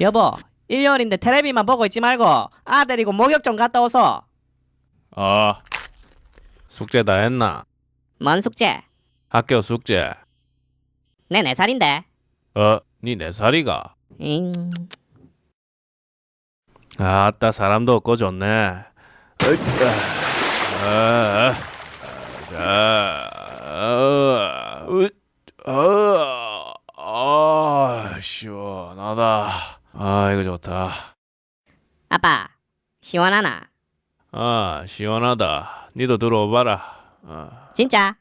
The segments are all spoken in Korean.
여보, 일요일인데 텔레비만 보고 있지 말고 아 데리고 목욕 좀 갔다 오소. 어. 숙제 다 했나? 뭔 숙제? 학교 숙제. 내 네 살인데. 어, 니네 살이가? 잉. 아따 사람도 없고 좋네. 으쌰. 아, 자, 어, 으, 어, 아, 시원하다. 아, 이거 좋다. 아빠, 시원하나? 아, 시원하다. 니도 들어오봐라. 아, 진짜?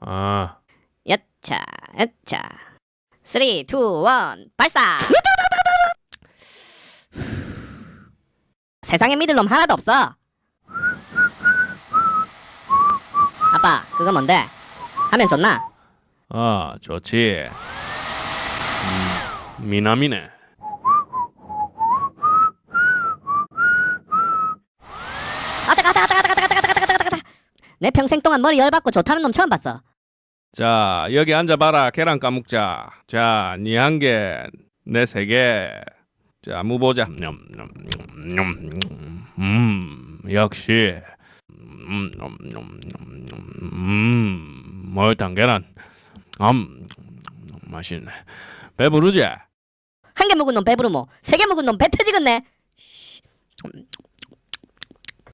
아, 여차, 여차. 3, 2, 1, 발사! 세상에 믿을 놈 하나도 없어. 아빠, 그거 뭔데? 하면 좋나? 아, 좋지. 음, 미남이네. 아따, 가다, 가다, 가다, 가다, 가다, 가다, 가다, 가다. 내 평생 동안 머리 열받고 좋다는 놈 처음 봤어. 자, 여기 앉아봐라. 계란 까먹자. 자, 니 한 개, 내 세 개. 자, 무보자. 냠, 냠, 냠, 냠. 음, 역시. 음, 음, 음, 음, 음, 멀탄 계란. 음, 맛있네. 배부르지? 한개 묵은 놈 배부르모, 세개 묵은 놈 배 터지겠네. 씨.